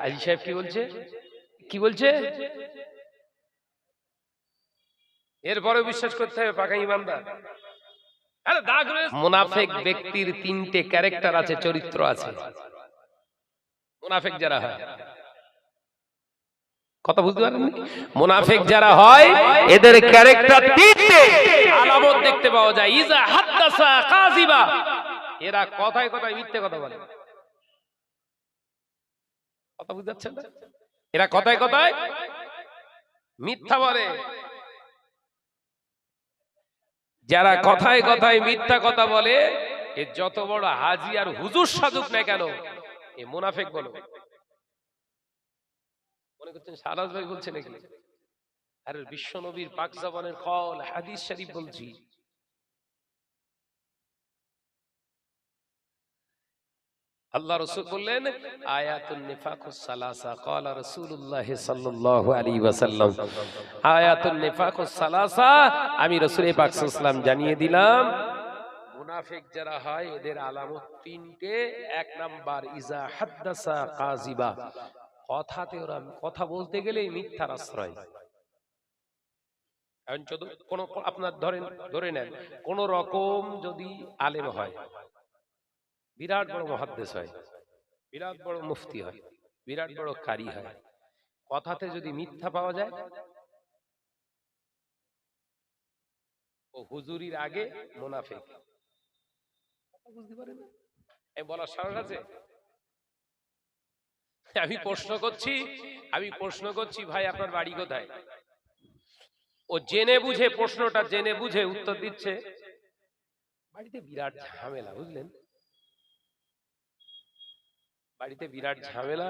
হাজি সাহেব কি বলছে? কি বলছে? এরপরে বিশ্বাস করতে হবে পাকা ইমানদার মুনাফেক ব্যক্তির তিনটে ক্যারেক্টার আছে, চরিত্র আছে। মুনাফেক যারা হয়। কথা বুঝতে পারেননি? মুনাফেক যারা হয়, এদের ক্যারেক্টার তিনটে। আলামত দেখতে পাওয়া যায়। ইজা হাদ্দাসা কাযিবা। এরা কথায় কথায় মিথ্যে কথা বলে। কথা বুঝতে না? এরা কথায় কথায় মিথ্যা বলে। যারা কথায় কথায় মিথ্যা কথা বলে এ যত বড় হাজি আর হুজুর সাধুক না কেন এ মুনাফেক বলো। মনে করছেন সারাজ ভাই বলছে নাকি? আরে বিশ্ব নবীর পাক জবানের কল হাদিস শরীফ বলছি। আল্লাহ রসুল বললেন, আয়াতুন সালাসা ওয়াসাল্লাম। আয়াতুন সালাসা, আমি রাসূল পাক জানিয়ে দিলাম, মুনাফিক যারা হয়, এদের আলামত তিনটে। এক নাম্বার, ইজা হাদ্দাসা কথাতে ওরা কথা বলতে গেলেই মিথ্যার আশ্রয়। কোন আপনার ধরেন ধরে নেন, কোন রকম যদি আলেম হয় বিরাট বড় মহাদ্দেশ হয়। বিরাট বড় মুফতি হয়। বিরাট বড় কারি হয়। কথাতে যদি মিথ্যা পাওয়া যায় ও হুজুরির আগে মুনাফিক। বুঝতে পারেন বলার সাহস আছে? আমি প্রশ্ন করছি আমি প্রশ্ন করছি ভাই আপনার বাড়ি কোথায়? ও জেনে বুঝে প্রশ্নটা জেনে বুঝে উত্তর দিচ্ছে। বাড়িতে বিরাট ঝামেলা বুঝলেন? বাড়িতে বিরাট ঝামেলা,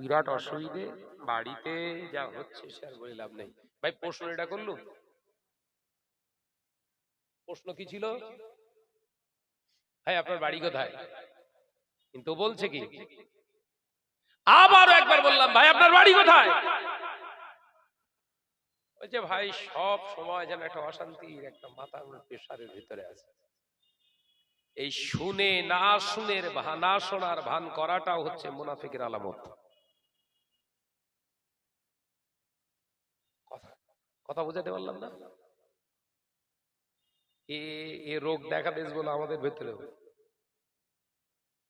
বিরাট অসুবিধে, বাড়িতে যা হচ্ছে সে আর বলে লাভ নেই। ভাই, প্রশ্ন এটা করলুম? প্রশ্ন কি ছিল? ভাই, আপনার বাড়ি কোথায়? কিন্তু বলছে কি? আবারও একবার বললাম, ভাই, আপনার বাড়ি কোথায়? বলছে, ভাই, সব সময় যেন একটা অশান্তির একটা মাথা প্রেশারের ভিতরে আছে। এই শুনে না শুনের না শোনার ভান করাটাও হচ্ছে মুনাফিকের আলামত। কথা বুঝাতে পারলাম না? এ এ রোগ দেখা দেশ বলে আমাদের ভেতরে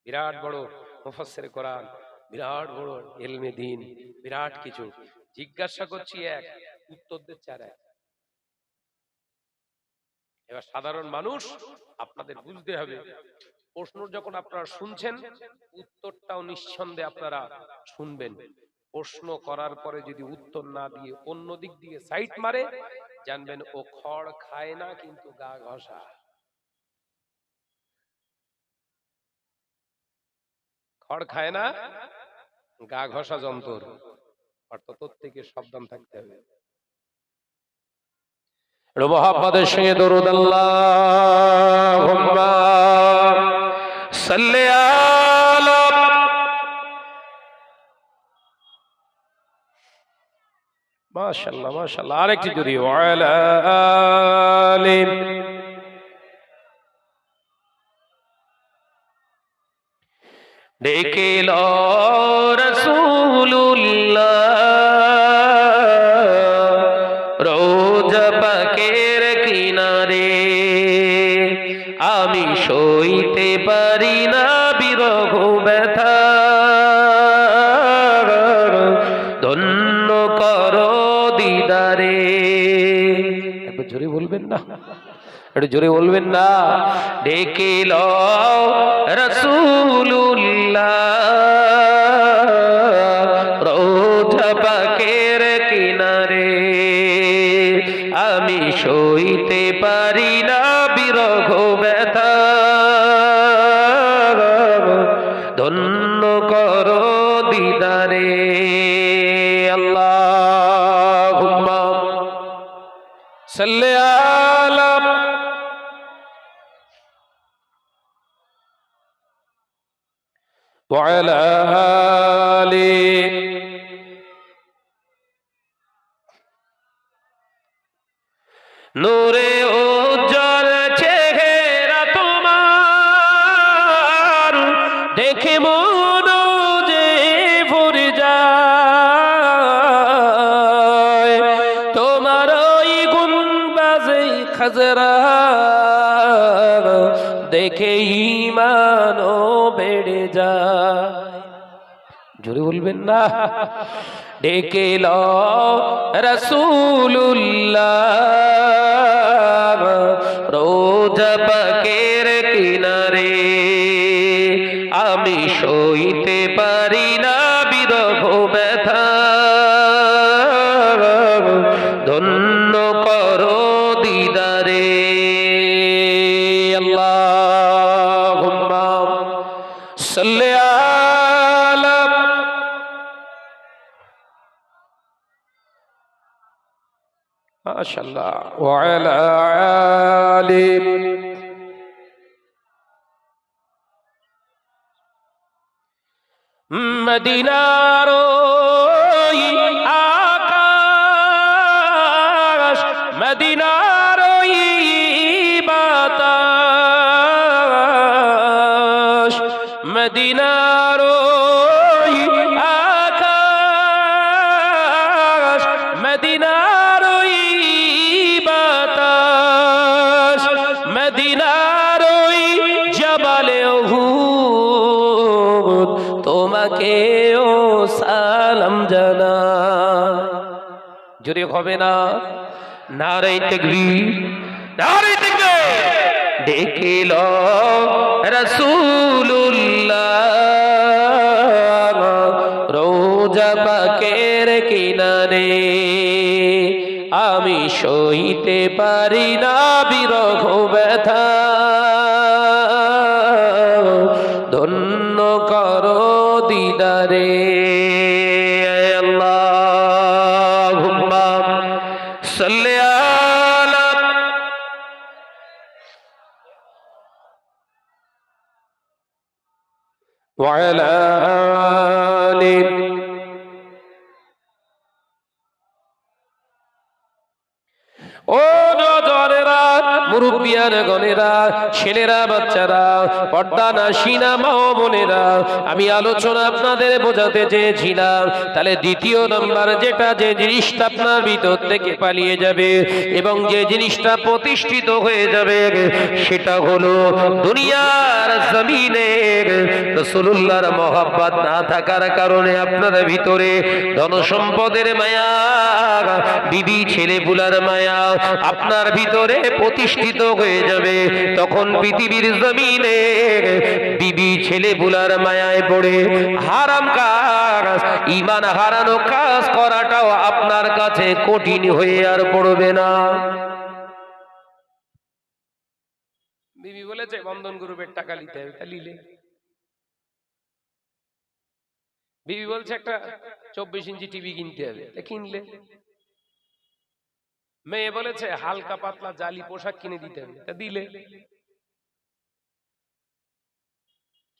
বিরাট বড় মুফাসসির কোরআন, বিরাট বড় এলমে দিন, বিরাট কিছু। জিজ্ঞাসা করছি এক, উত্তর দিচ্ছে আর এক। এবার সাধারণ মানুষ আপনাদের বুঝতে হবে, প্রশ্ন যখন আপনারা শুনছেন, উত্তরটাও নিঃসন্দেহে আপনারা শুনবেন। প্রশ্ন করার পরে যদি উত্তর না দিয়ে অন্য দিক দিয়ে সাইড মারে, জানবেন ও খড় খায় না, কিন্তু গা ঘষা। খড় খায় না, গা ঘষা যন্ত্র। অর্থাৎ থেকে সাবধান থাকতে হবে। মোহাম্মদের সঙ্গে দরুদ আল্লাহুম্মা সাল্লি আলা মাশাআল্লাহ মাশাআল্লাহ আরেকটি জুড়ি ডেকে লো একটু জোরে বলবেন না। ডেকে ল রসুল্লাহ জোরে বলবেন না। ডেকে রসুল্লাহ রোজ পাকের মাশাআল্লাহ ওয়া আলা আলি মদিনার ওই হবে না। নারে তেকবীর নারে তেকবীর ডেকেল রসুল্লাহ রোজা পাকের কিনারে। আমি সইতে পারি না বিরহ ব্যথা। বাচ্চারা পর্দা না সিনা মা ও বোনেরা, আমি আলোচনা আপনাদের বোঝাতে চেয়েছিলাম। তাহলে দ্বিতীয় নম্বর যেটা, যে জিনিসটা আপনার ভিতর থেকে পালিয়ে যাবে এবং যে জিনিসটা প্রতিষ্ঠিত হয়ে যাবে, সেটা হলো দুনিয়ার জমিনে রসুল্লাহর মহাব্বাত না থাকার কারণে আপনার ভিতরে ধন সম্পদের মায়া, বিবি ছেলে পুলার মায়া আপনার ভিতরে প্রতিষ্ঠিত হয়ে যাবে। তখন পৃথিবীর জমিনে বিবি ছেলে বুলার মায়ায় পড়ে। হারাম কাজ ইমান হারানো কাজ করাটাও আপনার কাছে কঠিন হয়ে আর পড়বে না। বিবি বলেছে, বন্ধন গ্রুপের টাকা নিতে হবে। বিবি বলছে, একটা চব্বিশ ইঞ্চি টিভি কিনতে হবে। কিনলে। মেয়ে বলেছে, হালকা পাতলা জালি পোশাক কিনে দিতে হবে। দিলে।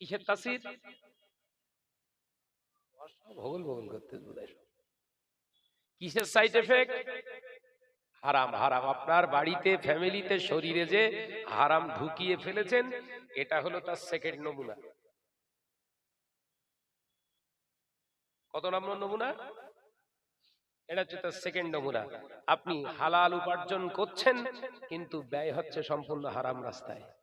কিসের তাসির? ভগল ভগল করতে কিসের সাইড এফেক্ট হারাম হারাম। আপনার বাড়িতে ফ্যামিলিতে শরীরে যে হারাম ঢুকিয়ে ফেলেছেন এটা হলো তার সেকেন্ড নমুনা। কত নম্বর নমুনা? এটা হচ্ছে তার সেকেন্ড নমুনা। আপনি হালাল উপার্জন করছেন কিন্তু ব্যয় হচ্ছে সম্পূর্ণ হারাম রাস্তায় ও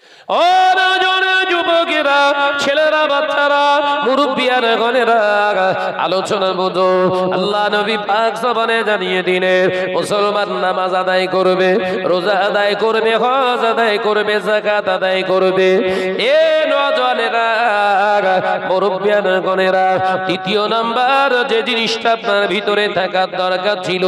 নজন যুবকেরা, ছেলেরা, বাচ্চারা মুরব্বিয়ার গনেরা আলোচনা বোঝো। আল্লাহ নবী পাক জানিয়ে দিনের মুসলমান নামাজ আদায় করবে, রোজা আদায় করবে, হজ আদায় করবে জাকাত আদায় করবে। এ তৃতীয় নাম্বার যে জিনিসটা আপনার ভিতরে থাকার দরকার ছিল,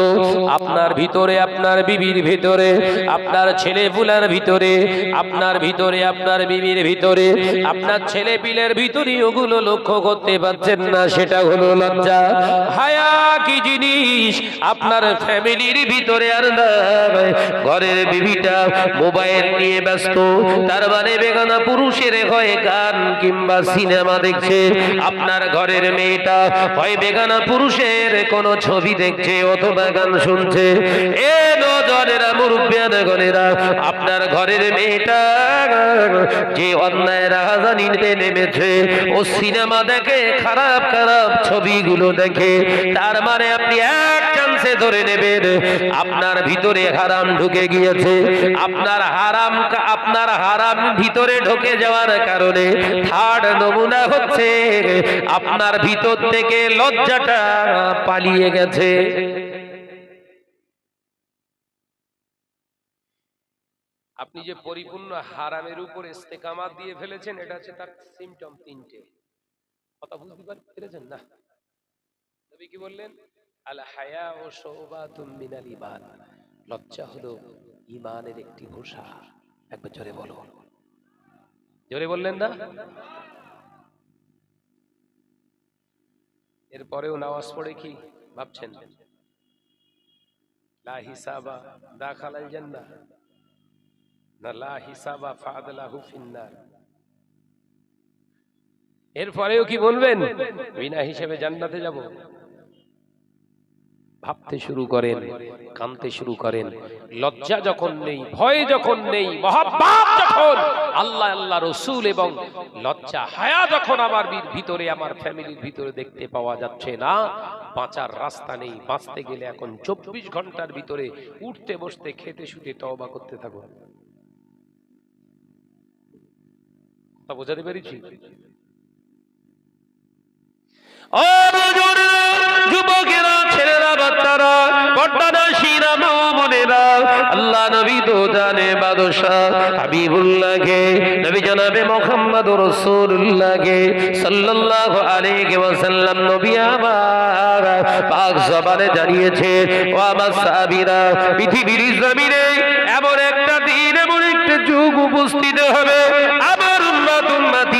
আপনার ভিতরে, আপনার বিবির ভিতরে, আপনার ছেলে ফুলার ভিতরে, আপনার ভিতরে আপনার বিবির ভিতরে, আপনার ছেলে পিলের ভিতরে ওগুলো লক্ষ্য করতে পারছেন না, সেটা হলো লজ্জা। হায়া, কি জিনিস? আপনার ফ্যামিলির ভিতরে আর নাই ঘরের বিবিটা মোবাইল নিয়ে ব্যস্ত, তার মানে বেগানা পুরুষের হয় গান কিংবা সিনেমা দেখছে। আপনার ঘরের মেয়েটা হয় বেগানা পুরুষের, কোন ছবি দেখছে অথবা গান শুনছে। এ নজরেরা মুরব্বিয়ান গনেরা আপনার ঘরের মেয়েটা যে অন্যায় রাজা নিতে নেমেছে, ও সিনেমা দেখে, খারাপ খারাপ ছবিগুলো দেখে, তার মানে আপনি এক চান্সে ধরে নেবেন, আপনার ভিতরে হারাম ঢুকে গিয়েছে, আপনার হারাম আপনার হারাম ভিতরে ঢুকে যাওয়ার কারণে থার্ড নমুনা হচ্ছে, আপনার ভিতর থেকে লজ্জাটা পালিয়ে গেছে। আপনি যে পরিপূর্ণ হারামের উপর ইস্তেকামাত দিয়ে ফেলেছেন, এটা হচ্ছে তার সিমটম তিনটে। কথা বুঝতে পার- পেরেছেন? না। নবী কি বললেন? আল হায়া ও শোবাতুম মিনাল ইমান লজ্জা হলো ইমানের একটি ভূষা একবার জোরে বলো। জোরে বললেন না? এরপরেও নামাজ পড়ে কি ভাবছেন? লা হিসাবা দাখালাল জান্নাহ। না এরপরেও কি বলবেন? বিনা হিসেবে জান্নাতে যাব। ভাবতে শুরু করেন, কানতে শুরু করেন। লজ্জা যখন নেই, ভয় যখন নেই, মহাব্বাত যখন, আল্লাহ আল্লাহ রসুল এবং লজ্জা, হায়া যখন আমার ভিতরে, আমার ফ্যামিলির ভিতরে দেখতে পাওয়া যাচ্ছে না, বাঁচার রাস্তা নেই। বাঁচতে গেলে এখন চব্বিশ ঘণ্টার ভিতরে উঠতে, বসতে, খেতে, শুতে, তওবা করতে থাকো তা বোঝাতে পেরেছি? যুবকেরা, ছেলেরা, বাচ্চারা পর্দাদা শিরা মনেরা আল্লাহ নবী তো জানে বাদশাহ হাবিবুল্লাহকে, নবী জানাবে মোহাম্মদ রাসূলুল্লাহকে, সাল্লাল্লাহু আলাইহি ওয়াসাল্লাম, নবী আমার পাক জবানে জানিয়েছে, ও আমার সাহাবীরা, পৃথিবীর জমিনে এমন একটা দিন, এমন একটা যুগ উপস্থিত হবে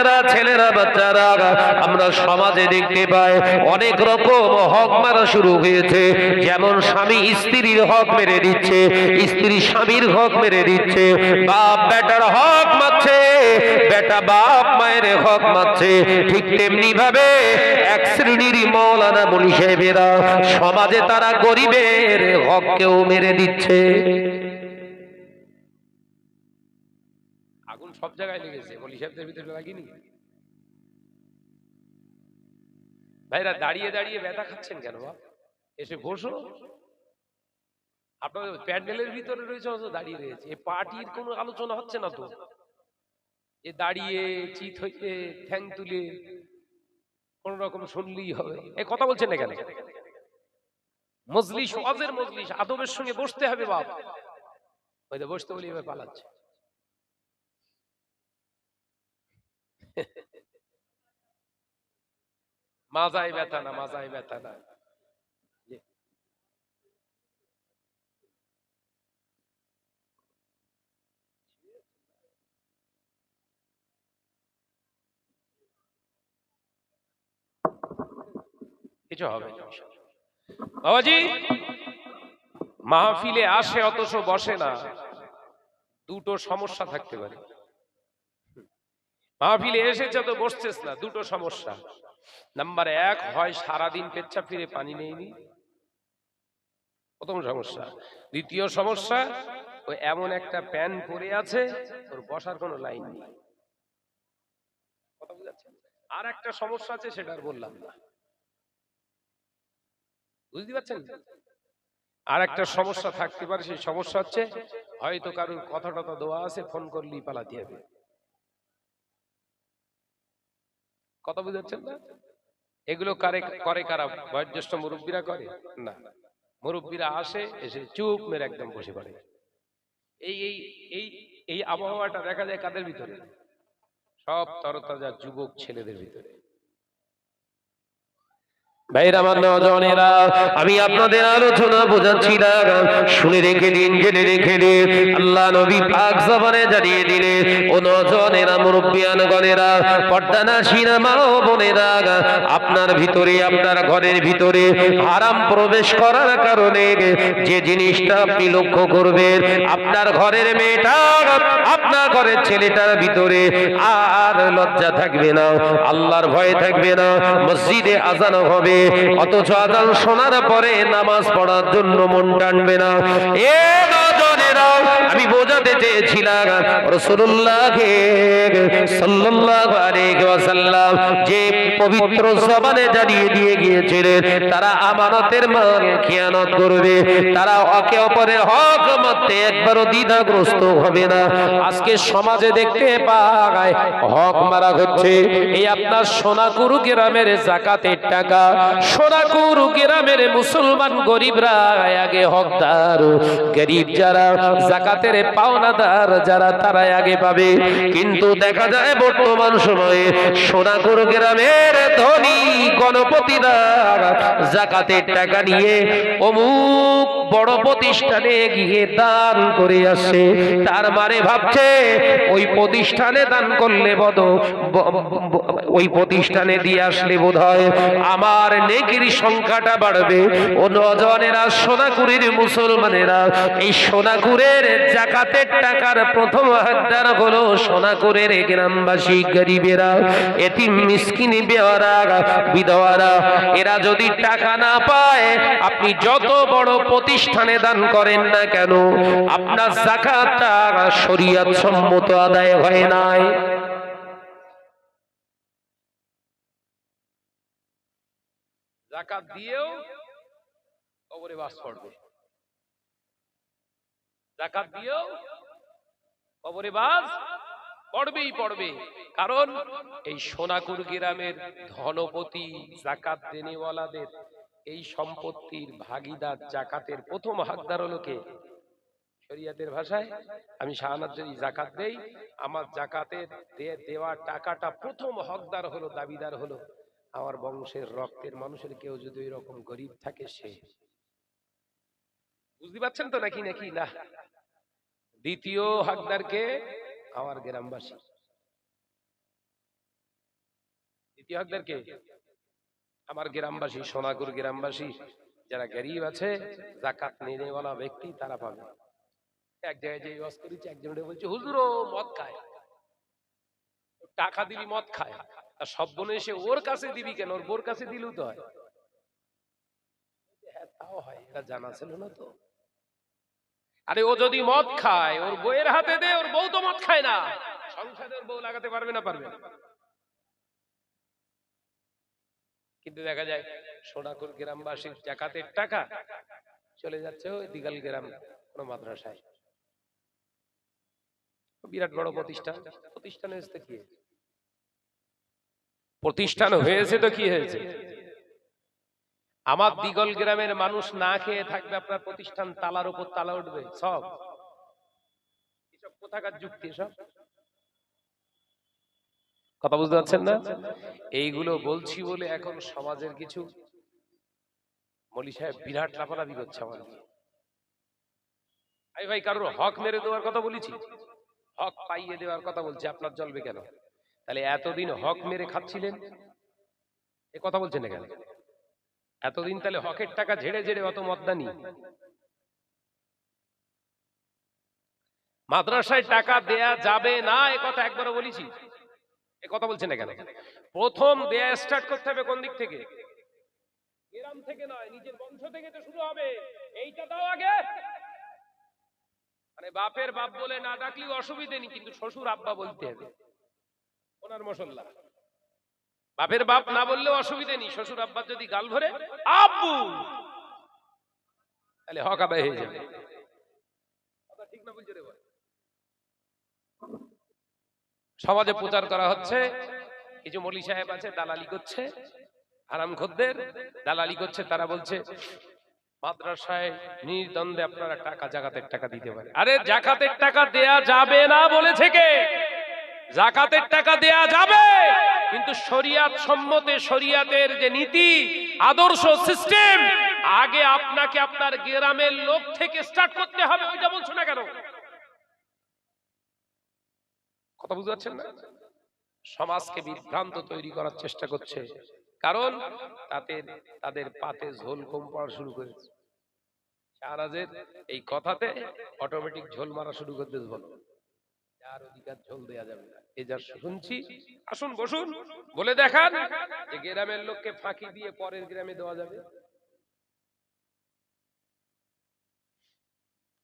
যুবকেরা ছেলেরা, বাচ্চারা, আমরা সমাজে দেখতে পাই অনেক রকম হক মারা শুরু হয়েছে। যেমন স্বামী স্ত্রীর হক মেরে দিচ্ছে, স্ত্রী স্বামীর হক মেরে দিচ্ছে, বাপ বেটার হক মারছে, বেটা বাপ মায়ের হক মারছে। ঠিক তেমনি ভাবে এক শ্রেণির মৌলানা মনি সাহেবেরা সমাজে তারা গরিবের হককেও মেরে দিচ্ছে। সব জায়গায় লেগেছে, বলি সাহেবদের ভিতরে লাগিনি ভাইরা দাঁড়িয়ে দাঁড়িয়ে ব্যথা খাচ্ছেন কেন বাপ? এসে বসো। আপনাদের প্যান্ডেলের ভিতরে রয়েছে অথচ দাঁড়িয়ে রয়েছে। এ পার্টির কোনো আলোচনা হচ্ছে না তো। এ দাঁড়িয়ে, চিত হইতে, ঠ্যাং তুলে, কোন রকম শুনলেই হবে। এ কথা বলছেন না কেন? মজলিস ওয়াজের মজলিস, আদবের সঙ্গে বসতে হবে বাপ। ওই বসতে বলি এবার পালাচ্ছে। মাজায় ব্যথা না মাজায় ব্যথা না। কিছু হবে বাবাজি মাহফিলে আসে অথচ বসে না। দুটো সমস্যা থাকতে পারে। মাহফিলে এসেছে তো বসছিস না, দুটো সমস্যা। নাম্বার এক, হয় সারাদিন পেচ্ছা ফিরে পানি নেইনি? প্রথম সমস্যা। দ্বিতীয় সমস্যা ও এমন একটা প্যান পরে আছে ওর বসার কোনো লাইন নেই। আর একটা সমস্যা আছে, সেটা আর বললাম না। বুঝতে পারছেন? আর একটা সমস্যা থাকতে পারে, সেই সমস্যা হচ্ছে, হয়তো কারোর কথা টথা দেওয়া আছে, ফোন করলেই পালাতে হবে। কথা বুঝাচ্ছেন না? এগুলো কারে, করে কারা? বয়োজ্যেষ্ঠ মুরব্বীরা করে? না। মুরব্বীরা আসে, এসে চুপ মেরে একদম বসে পড়ে। এই এই এই এই আবহাওয়াটা দেখা যায় কাদের ভিতরে? সব তরতাজা যুবক ছেলেদের ভিতরে। আমি আপনাদের আলোচনা বোঝাচ্ছিলাম শুনে রেখে দিন, জেনে রেখে দিন। আল্লাহ নবী পাক জবানে জানিয়ে দিলে ও নজনেরা, মুরব্বিয়ান গণেরা পর্দানা সিনেমা ও বোনেরা আপনার ভিতরে, আপনার ঘরের ভিতরে হারাম প্রবেশ করার কারণে যে জিনিসটা আপনি লক্ষ্য করবেন, আপনার ঘরের মেয়েটা, আপনার ঘরের ছেলেটার ভিতরে আর লজ্জা থাকবে না, আল্লাহর ভয় থাকবে না, মসজিদে আজান হবে অথচ আদান শোনার পরে নামাজ পড়ার জন্য মন টানবে না। এ আমি বোঝাতে চেয়েছিলাম যে পবিত্র জানিয়ে দিয়ে গিয়েছিলেন, তারা আমানতের মাল খেয়ানত করবে, তারা একে হক একবারও দ্বিধাগ্রস্ত হবে না। আজকে সমাজে দেখতে পায়, হক মারা হচ্ছে, এই আপনার সোনাকুরু গ্রামের জাকাতের টাকা, সোনাকুরু গ্রামের মুসলমান গরিবরা আগে হকদার, গরিব যারা জাকাতের পাওনাদার যারা তারাই আগে পাবে। কিন্তু দেখা যায় বর্তমান সময়ে সোনাকুরু গ্রামের ধনী গণপতিরা জাকাতের টাকা নিয়ে অমুক বড় প্রতিষ্ঠানে গিয়ে দান করে আসে। তার মানে ভাবছে, ওই প্রতিষ্ঠানে দান করলে বদ ওই প্রতিষ্ঠানে দিয়ে আসলে বোধ হয় আমার নেকির সংখ্যাটা বাড়বে। ও নজনেরা সোনাকুরির মুসলমানেরা, এই সোনাকুরের জাকাতের টাকার প্রথম হাতদার হলো সোনাকুরের গ্রামবাসী গরিবেরা এটি মিসকিন বেওয়ারা, বিধবারা। এরা যদি টাকা না পায়, আপনি যত বড় প্রতিষ্ঠানে দান করেন না কেন? আপনার জাকাতটা শরিয়ত সম্মত আদায় হয় নাই। জাকাত দিয়েও কবরে বাস পড়বে জাকাত দিয়েও কবরে বাস পড়বেই পড়বে। কারণ এই সোনাকুর গ্রামের ধনপতি জাকাত দেনেওয়ালাদের এই সম্পত্তির ভাগিদার জাকাতের প্রথম হাকদার হলো কে? ভাষায় আমি শাহানাত যদি জাকাত দেই, আমার জাকাতের দেওয়া টাকাটা প্রথম হকদার হলো, দাবিদার হলো। আমার বংশের রক্তের মানুষের কেউ যদি ওই রকম গরিব থাকে, সে। বুঝতে পারছেন তো নাকি নাকি? না। দ্বিতীয় হকদারকে আমার গ্রামবাসী। দ্বিতীয় হকদারকে আমার গ্রামবাসী সোনাগুর গ্রামবাসী, যারা গরিব আছে, জাকাত নেওয়ালা ব্যক্তি তারা পাবে। এক জায়গায় যে ওয়াজ করেছি একজন বলছে, হুজুর ও মদ খায়। টাকা দিবি মদ খায়। আর সব বনে এসে ওর কাছে দিবি কেন? ওর বোর কাছে দিলেও তো হয়। হ্যাঁ তাও হয় এটা জানা ছিল না তো। আরে ও যদি মদ খায়, ওর বইয়ের হাতে দে, ওর বউ তো মদ খায় না। সংসারে ওর বউ লাগাতে পারবে না পারবে না। কিন্তু দেখা যায় সোনাকুর গ্রামবাসীর জাকাতের টাকা চলে যাচ্ছে ওই দিগাল গ্রাম কোনো মাদ্রাসায়। বিরাট বড় প্রতিষ্ঠান। প্রতিষ্ঠান হয়েছে কি? প্রতিষ্ঠান হয়েছে তো কি হয়েছে? আমার দিগল গ্রামের মানুষ না খেয়ে থাকবে, আপনার প্রতিষ্ঠান তালার উপর তালা উঠবে, সব। এসব কোথাকার যুক্তি সব কথা বুঝতে পারছেন না? এইগুলো বলছি বলে এখন সমাজের কিছু মলি সাহেব বিরাট লাফালাফি করছে আমার। আমি ভাই কারোর হক মেরে দেওয়ার কথা বলেছি? হক পাইয়ে দেওয়ার কথা বলছি আপনার জ্বলবে কেন? তাহলে এতদিন হক মেরে খাচ্ছিলেন? এ কথা বলছেন না কেন? এতদিন তাহলে হকের টাকা ঝেড়ে ঝেড়ে অত মদ্দানি? মাদ্রাসায় টাকা দেয়া যাবে না এ কথা একবারও বলেছি। এ কথা বলছেন না কেন প্রথম দেয়া স্টার্ট করতে হবে কোন দিক থেকে? গ্রাম থেকে নয় নিজের বংশ থেকে তো শুরু হবে। এইটা দাও আগে। মানে বাপের বাপ বলে না ডাকলেও অসুবিধে নেই কিন্তু শ্বশুর আব্বা বলতে হবে। ওনার মশল্লা। বাপের বাপ না বললেও অসুবিধে নেই শ্বশুর আব্বার যদি গাল ভরে আব্বু! তাহলে হক আদায় হয়ে যাবে। ঠিক না বলছে রে ভাই? সমাজে প্রচার করা হচ্ছে। কিছু মলি সাহেব আছে, দালালি করছে। আরাম খদ্দের দালালি করছে, তারা বলছে, মাদ্রাসায় নির্দ্বন্দ্বে আপনারা টাকা টাকা দিতে পারে আরে টাকা যাবে না বলেছে কে? জাকাতের টাকা যাবে। কিন্তু সম্মতে যে নীতি, আদর্শ সিস্টেম, আগে আপনাকে আপনার গ্রামের লোক থেকে স্টার্ট করতে হবে, ওইটা বলছো না কেন? কথা বুঝতে পারছেন না? সমাজকে বিভ্রান্ত তৈরি করার চেষ্টা করছে। কারণ তাতে তাদের পাতে ঝোল কম পড়া শুরু করেছে শাহরাজের এই কথাতে অটোমেটিক ঝোল মারা শুরু করতে বলো। বলে দেখান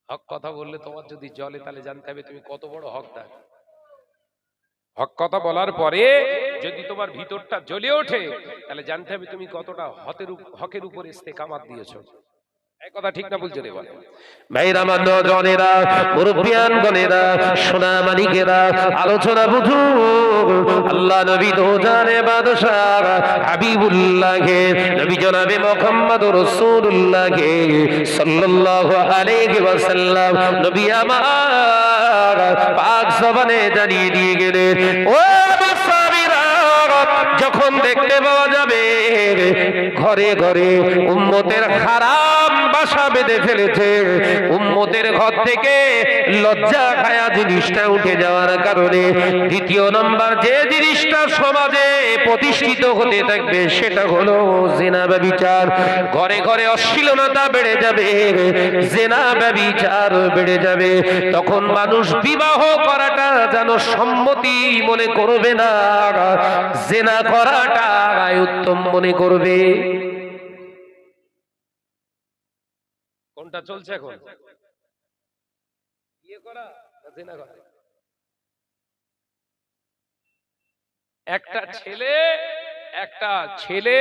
হক কথা বললে তোমার যদি জলে তাহলে জানতে হবে তুমি কত বড় হক হকদার। হক কথা বলার পরে যদি তোমার ভিতরটা জ্বলে ওঠে, তাহলে জানতে হবে তুমি কতটা হতের হকের উপরে ইস্তেকামাত দিয়েছ। কথা ঠিক না বলছো রে ভাইরা আমার নজনেরা মুরব্বিয়ান গনেরা সোনা মানিকেরা আলোচনা বুঝু আল্লাহ নবী তো বাদশাহ হাবিবুল্লাহে। নবী জনাবে মোহাম্মদ রাসূলুল্লাহে সাল্লাল্লাহু আলাইহি ওয়াসাল্লাম। নবী আমার পাক জবানে জানিয়ে দিয়ে গেলেন ও যখন দেখতে পাওয়া যাবে ঘরে ঘরে উম্মতের হারাম বাসা বেঁধে ফেলেছে। উম্মতের ঘর থেকে লজ্জা খায়া জিনিসটা উঠে যাওয়ার কারণে দ্বিতীয় নম্বর যে জিনিসটা সমাজে প্রতিষ্ঠিত হতে থাকবে সেটা হলো জেনা ব্যবিচার। ঘরে ঘরে অশ্লীলতা বেড়ে যাবে, জেনা ব্যবিচার বেড়ে যাবে। তখন মানুষ বিবাহ করাটা যেন সম্মতি মনে করবে না, জেনা করাটা উত্তম মনে করবে। কোনটা চলছে এখন। বিয়ে করা না করা। একটা ছেলে একটা ছেলে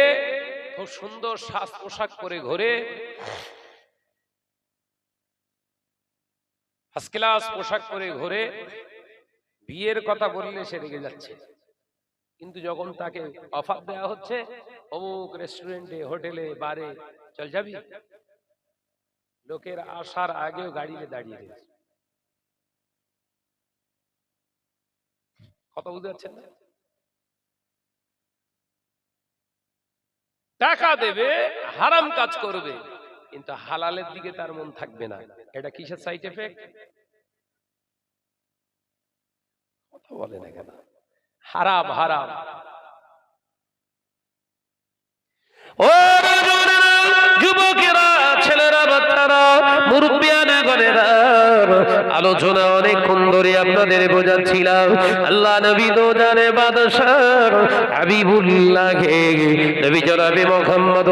খুব সুন্দর সাজ পোশাক পরে ঘোরে। ফার্স্ট ক্লাস পোশাক পরে ঘোরে। বিয়ের কথা বললে সে রেগে যাচ্ছে। কিন্তু যখন তাকে অফার দেওয়া হচ্ছে অমুক রেস্টুরেন্টে হোটেলে বারে চল যাবি? লোকের আসার আগেও গাড়িতে দাঁড়িয়ে রয়েছে। কথা বুঝতে পারছেন টাকা দেবে, হারাম কাজ করবে, কিন্তু হালালের দিকে তার মন থাকবে না। এটা কিসের সাইড এফেক্ট কথা বলে না কেন? হারাম হারাম। ও আলোচনা অনেকক্ষণ ধরে আপনাদের বোঝাচ্ছিলাম। আল্লাহ নবী তো জানে হাবিবুল্লাহে নবী জনাবে মোহাম্মদ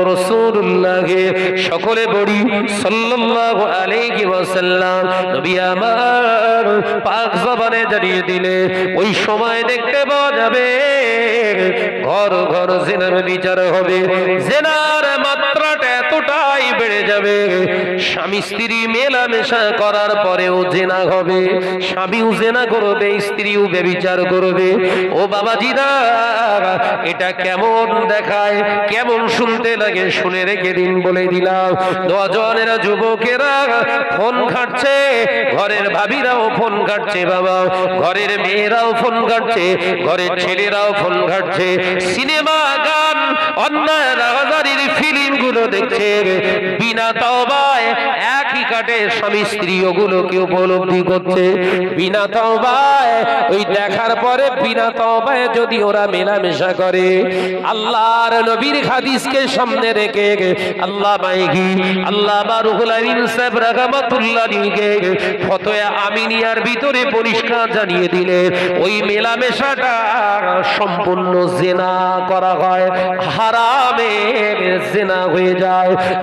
সকলে বড়ি সাল্লাল্লাহু আলাইহি ওয়াসাল্লাম। নবী আমার পাক জবানে জানিয়ে দিলে, ওই সময় দেখতে পাওয়া যাবে, ঘর ঘর জেনার বিচার হবে। জেনার বেড়ে যাবে। স্বামী স্ত্রী মেলামেশা করার পরেও জেনা হবে। স্বামীও জেনা করবে, স্ত্রীও বেবিচার করবে। ও বাবাজিরা এটা কেমন দেখায়? কেমন শুনতে লাগে? শুনে রেখে দিন বলে দিলাম। দজনেরা যুবকেরা ফোন ঘাটছে। ঘরের ভাবিরাও ফোন ঘাটছে, বাবা। ঘরের মেয়েরাও ফোন ঘাটছে। ঘরের ছেলেরাও ফোন ঘাটছে। সিনেমা, গান, অন্যায় রাজারির ফিল্মগুলো দেখছে বিনা তওবায় একই কাটে স্বামী স্ত্রী ওগুলোকে উপলব্ধি করছে? বিনা তওবায়, ওই দেখার পরে বিনা তওবায় যদি ওরা মেলামেশা করে, আল্লাহর নবীর হাদিসকে সামনে রেখে আল্লাহ মাইগি, আল্লাহ বারুহুল আমিন সাহেব রাহমাতুল্লাহ নিকে ফতোয়া আমিনিয়ার ভিতরে পরিষ্কার জানিয়ে দিলেন ওই মেলামেশাটা সম্পূর্ণ জেনা করা হয়। হারামের জেনা হয়ে যায়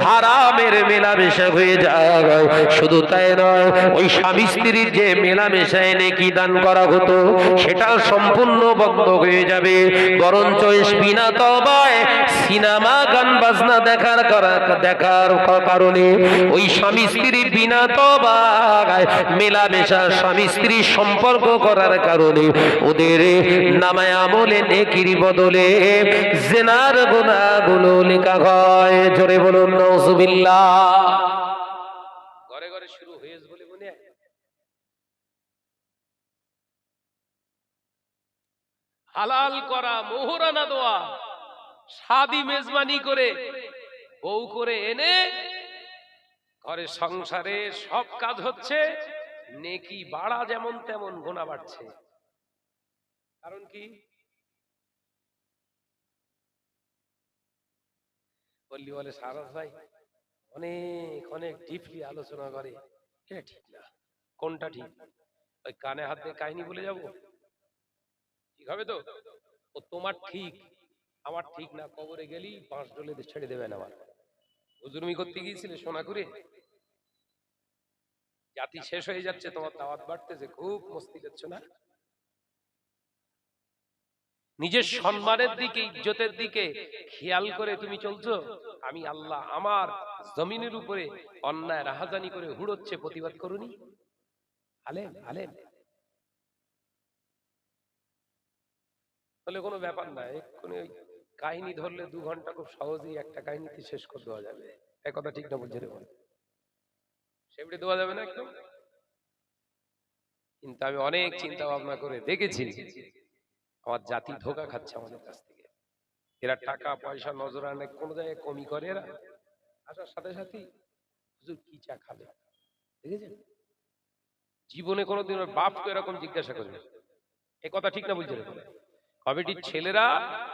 হারামের মেলামেশা হয়ে যায়। শুধু তাই নয়, ওই স্বামী স্ত্রীর যে মেলামেশায় নেকি দান করা হতো সেটা সম্পূর্ণ বন্ধ হয়ে যাবে। বরঞ্চ বিনা তবায় সিনেমা, গান, বাজনা দেখার করা দেখার কারণে ওই স্বামী স্ত্রী বিনা তবায় মেলামেশা স্বামী স্ত্রী সম্পর্ক করার কারণে ওদের নামায় আমলে নেকির বদলে জেনার গুণাগুলো লেখা হয়। জোরে বলুন নজুবিল্লাহ ঘরে ঘরে শুরু হয়েছে বলে মনে হালাল করা, মোহরানা দেওয়া, সাদি মেজবানি করে, বউ করে এনে ঘরে সংসারে সব কাজ হচ্ছে, নেকি বাড়া যেমন তেমন গোনা বাড়ছে। কারণ কি? বললি বলে সারস ভাই অনেক অনেক ডিপলি আলোচনা করে। এটা ঠিক না? কোনটা ঠিক? ওই কানে হাত দিয়ে কাহিনী বলে যাব? ঠিক হবে তো? ও তোমার ঠিক, আমার ঠিক না, কবরে গেলি পাঁচ ডলে ছেড়ে দেবেন আমার। হুজুরমি করতে গিয়েছিলে সোনা করে জাতি শেষ হয়ে যাচ্ছে, তোমার দাওয়াত বাড়তেছে, খুব মস্তি যাচ্ছ না? নিজের সম্মানের দিকে, ইজ্জতের দিকে খেয়াল করে তুমি চলছো? আমি আল্লাহ আমার জমিনের উপরে অন্যায়, রাহাজানি করে হুড়োচ্ছে, প্রতিবাদ করুনি? আলেম আলেম। কোনো ব্যাপার না, এক্ষুনি ওই কাহিনী ধরলে দু ঘণ্টা খুব সহজেই একটা কাহিনীতে শেষ করে দেওয়া যাবে। এক কথা ঠিক না বুঝে বল সেবড়ে দেওয়া যাবে না একদম? কিন্তু আমি অনেক চিন্তা ভাবনা করে দেখেছি। আমার জাতি ধোকা খাচ্ছে আমাদের কাছ থেকে। এরা টাকা পয়সা নজর আনে কোনো জায়গায় কমি করে এরা। আসার সাথে সাথে হুজুর কি চা খাবে? দেখেছেন? জীবনে কোনোদিন ওর বাপকে এরকম জিজ্ঞাসা করে এ কথা ঠিক না বুঝছে কমিটির ছেলেরা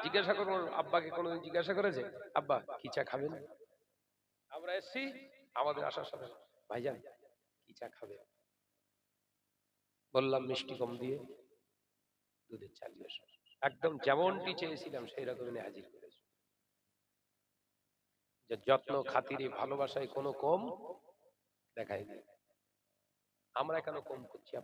জিজ্ঞাসা করব আব্বাকে কোনোদিন জিজ্ঞাসা করেছে? আব্বা কি চা খাবেন? আমরা এসছি আমাদের আসার সাথে ভাইজান কি চা খাবে? বললাম মিষ্টি কম দিয়ে। দুধের চা দিয়ে এসো। একদম যেমনটি চেয়েছিলাম, সেই রকম এনে হাজির করেছে। যে যত্ন, খাতিরে, ভালোবাসায় কোনো কম দেখায়নি। আমরা কেন কম করছি?